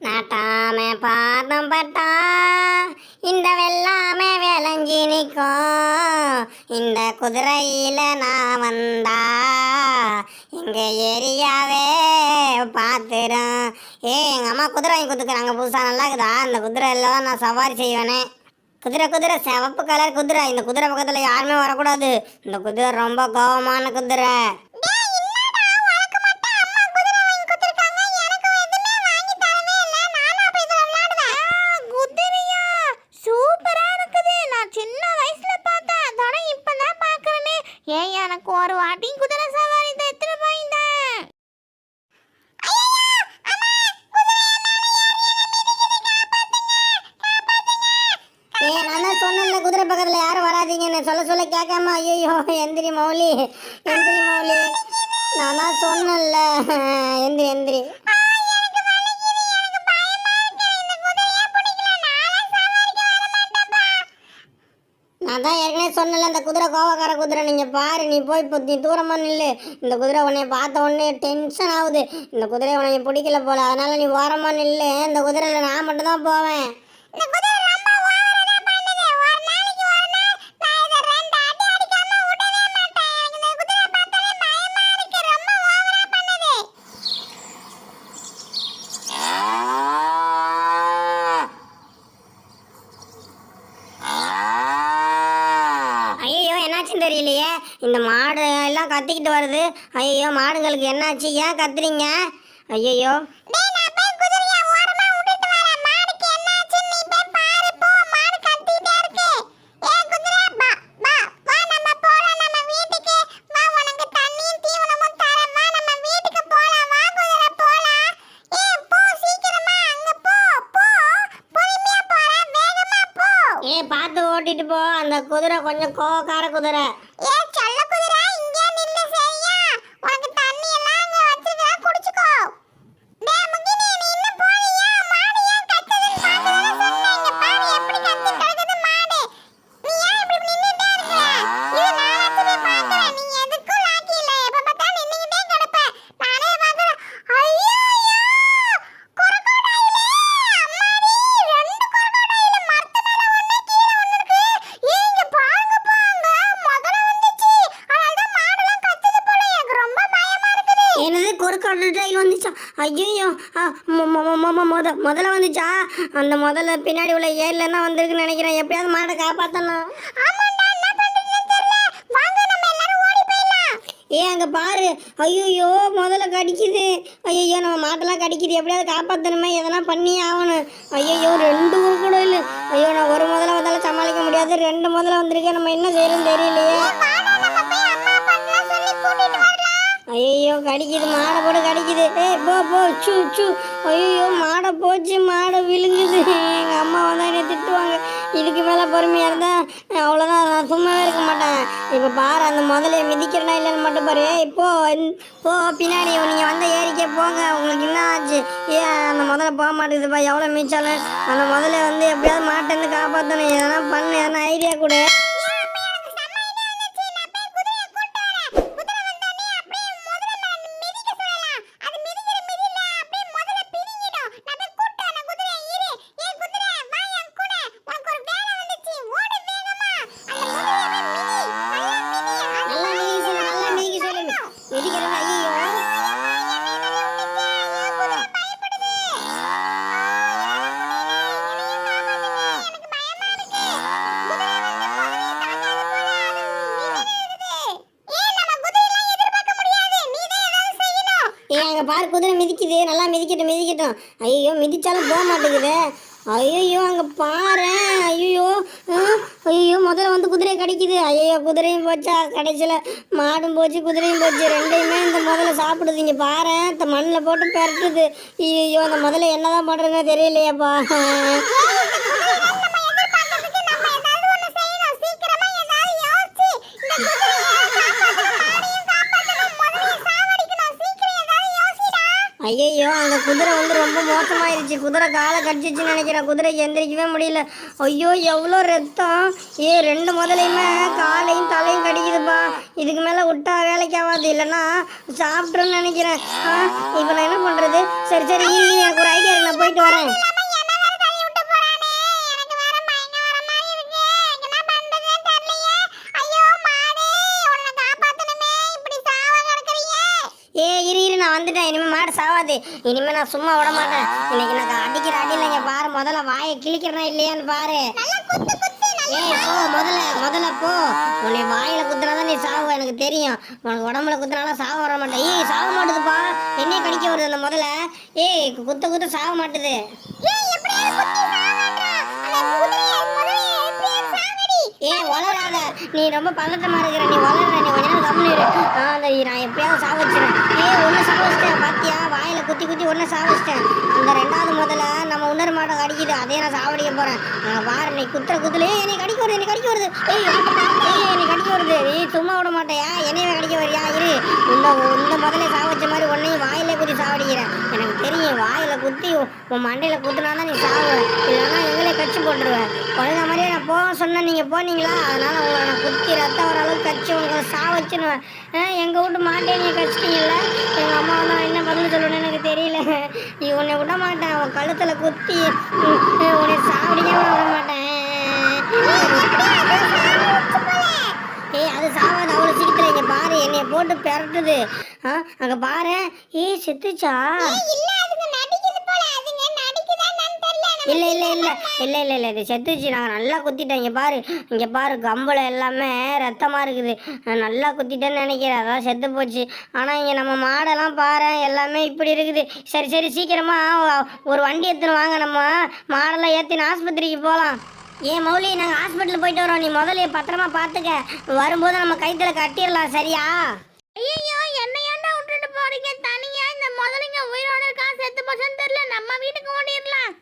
நட்டாமே பாதம் பட்டா இந்த வெள்ளாம விளைஞ்சி நிற்கும். இந்த குதிரையில நான் வந்தா எங்க ஏரியாவே பார்த்துரும் ஏ எங்கள் அம்மா குதிரை வாங்கி கொடுத்துக்கிறாங்க புதுசா நல்லா இருக்குதா? இந்த குதிரையில தான் நான் சவாரி செய்வேனே. குதிரை குதிரை சிவப்பு கலர் குதிரை. இந்த குதிரை பக்கத்தில் யாருமே வரக்கூடாது. இந்த குதிரை ரொம்ப கோவமான குதிரை. மௌலி எந்திரி மௌலி நான் சொன்னல சொன்னேன்ல எந்திரி எந்திரி நான் தான் ஏற்கனவே சொன்னல அந்த குதிரை கோவக்கார குதிரை நீங்க பாரு நீ போய் இப்போ நீ தூரமா நில்லு. இந்த குதிரை உன்னை பார்த்த உடனே டென்ஷன் ஆகுது. இந்த குதிரை உனக்கு பிடிக்கல போல அதனால நீ ஓரமா நில்லு. இந்த குதிரையில நான் மட்டும் தான் போவேன். தெரியலையே. இந்த மாடு எல்லாம் கத்திக்கிட்டு வருது. ஐயோ மாடுங்களுக்கு என்னாச்சு? ஏன் கத்துறீங்க? ஐயோ பார்த்து ஓட்டிட்டு போ. அந்த குதிரை கொஞ்சம் கோவக்கார குதிரை. என்னது குறுக்காட்டு டைல் வந்துச்சா? ஐயோ முத முதல்ல வந்துச்சா? அந்த முதல்ல பின்னாடி உள்ள ஏர்ல தான் வந்திருக்குன்னு நினைக்கிறேன். எப்படியாவது மாடை காப்பாத்தணும். ஏ அங்க பாரு. ஐயோ முதல்ல கடிக்குது. ஐயோ நம்ம மாட்டெல்லாம் கடிக்குது. எப்படியாவது காப்பாற்றணுமே எதனா பண்ணி ஆகணும். ஐயோ ரெண்டு கூட இல்லை. ஐயோ நான் ஒரு முதல்ல வந்தாலும் சமாளிக்க முடியாது. ரெண்டு முதல்ல வந்திருக்கேன். நம்ம என்ன செய்யறோம்னு தெரியலையே. ஐயோ கடிக்குது மாடை போட கடிக்குது. ஏய் போ போ சு சு. ஐயோ மாடை போச்சு மாடை விழுங்குது. எங்கள் அம்மா வந்தால் என்னை திட்டுவாங்க. இதுக்கு மேலே பொறுமையாக இருந்தால் அவ்வளோதான் நான் சும்மாவே இருக்க மாட்டேன். இப்போ பாரு அந்த முதல்ல மிதிக்கிறனா இல்லைன்னு மட்டும் பாரு. ஏ போ போ பின்னாடி நீங்கள் வந்த ஏரிக்கே போங்க. உங்களுக்கு என்ன ஆச்சு? ஏன் அந்த முதல்ல போக மாட்டேங்குதுப்பா எவ்வளோ மிச்சாலும். அந்த முதல்ல வந்து எப்படியாவது மாட்டேன்னு காப்பாற்றணும் எதனா பண்ணு எதனா ஐடியா கொடு நல்லா மிதிக்க சொல்லு நல்லா மிதிக்க சொல்லு மிதிக்கிறேன் ஐயோ ஏ அங்கே பாரு குதிரை மிதிக்குது நல்லா மிதிக்கட்டும் மிதிக்கட்டும். ஐயோ மிதிச்சாலும் போக மாட்டேங்குது. ஐயோ அங்கே பாரு ஐயோ ஐயோ முதல்ல வந்து குதிரை கிடைக்குது. ஐயோ குதிரையும் போச்சா? கடைசியில் மாடும் போச்சு குதிரையும் போச்சு. ரெண்டையுமே இந்த முதல்ல சாப்பிடுது. இங்கே பாரு இந்த மண்ணில் போட்டு பெரட்டுது. ஐயோ அந்த முதல்ல என்னதான் பண்ணுறதுன்னு தெரியலையாப்பா. ஐயையோ அந்த குதிரை வந்து ரொம்ப மோசமாயிருச்சு. குதிரை காலை கடிச்சிச்சுன்னு நினைக்கிறேன் குதிரைக்கு எந்திரிக்கவே முடியல. ஐயோ எவ்வளோ ரத்தம்? ஏ ரெண்டு முதலையுமே காலையும் தலையும் கடிக்குதுப்பா. இதுக்கு மேலே விட்டா வேலைக்கு ஆகாது. இல்லைன்னா சாப்பிட்றேன்னு நினைக்கிறேன். ஆ இப்போ நான் என்ன பண்ணுறது சரி சரி எனக்கு ஒரு ஐடியா நான் போயிட்டு வரேன். ஏ இரு பார்த்து இனிமே நான் சும்மா விட மாட்டேன். இன்னைக்கு நான் அடிக்கிற அடியில் பாரு முதல்ல வாயை கிழிக்கிறேன் இல்லையான்னு பாரு. ஏய் போ முதல்ல முதல்ல போ. உன்னை வாயில குத்துனாதான் நீ சாவு எனக்கு தெரியும். உனக்கு உடம்புல குத்துனால சாவ வர மாட்டேன். ஏய் சாவ மாட்டுதுப்பா. என்னைய கடிக்க வருது அந்த முதல்ல. ஏய் குத்த குத்த சாவ மாட்டுது. வளராத. நீ ரொம்ப பதட்டமாக இருக்கிற நீ வளர்ற நீ கொஞ்ச நேரம் கம்முனு ஆ, அந்த நான் எப்பயாவது சாவச்சிட்டேன் ஏ ஒன்று சாவச்சிட்டேன் பாத்தியா? வாயில் குத்தி குத்தி ஒன்று சாவச்சிட்டேன். அந்த ரெண்டாவது முதல்ல நம்ம உணர் மாட்டை கடிக்குது. அதே நான் சாவடிக்க போகிறேன் நான் வார நீ குத்துற குத்துல என்னை நீ கடிக்க வருது நீ கடிக்க வருது. ஏய் வருது. நீ சும்மா விட மாட்டேயா? என்னையும் கடிக்க வரியா? இரு. இந்த இந்த முதல்ல சாவச்ச மாதிரி உன்னையும் வாயில குத்தி சாவடிக்கிறேன் எனக்கு தெரியும் வாயில குத்தி உன் மண்டையில குத்துனா தான் நீ சாவுவேன். இல்லைன்னா எங்களே கட்சி போட்டுருவேன். குழந்த மாதிரியே நான் போக சொன்னேன். நீங்கள் போனீங்களா? அதனால உங்களை நான் குத்தி ரத்தம் வர அளவுக்கு கட்சி உங்களை சாவச்சிருவேன் எங்கள் வீட்டு மாட்டே நீங்கள் கடிச்சிட்டீங்கல்ல எங்கள் அம்மா நான் என்ன பதில் சொல்லணும்னு எனக்கு தெரியல. நீ உன்னை விட மாட்டேன். உன் கழுத்தில் குத்தி உன்னை சாவடிக்க விட மாட்டேன் ஏய் அது சாவாது அவ்வளோ சீக்கிரத்தில் இங்கே பாரு என்னைய போட்டு பெரட்டுது. ஆ அங்கே பாரு. ஏய் செத்துச்சா? இல்லை இல்லை இல்லை இல்லை. இல்லை இல்லை இது செத்துச்சு. நாங்கள் நல்லா குத்திட்டோம். இங்கே பாரு. இங்கே பாரு. கம்பளம் எல்லாமே ரத்தமாக இருக்குது. நல்லா குத்திட்டேன்னு நினைக்கிறேன். அதான் செத்து போச்சு. ஆனால் இங்கே நம்ம மாடெல்லாம் பாரு. எல்லாமே இப்படி இருக்குது. சரி சரி. சீக்கிரமாக ஒரு வண்டி எடுத்துன்னு வாங்க. நம்ம மாடெல்லாம் ஏற்றின ஆஸ்பத்திரிக்கு போகலாம் ஏன் மௌலி நாங்கள் ஹாஸ்பிட்டல் போயிட்டு வரோம். நீ முதல்ல பத்திரமா பார்த்துக்க வரும்போது நம்ம கைத்தில் கட்டிடலாம். சரியா? ஐயோ என்ன ஏன்டா விட்டுட்டு போறீங்க? தனியா இந்த முதலைங்க உயிரோட இருக்கா செத்து போச்சுன்னு தெரியல. நம்ம வீட்டுக்கு ஓடிடலாம்.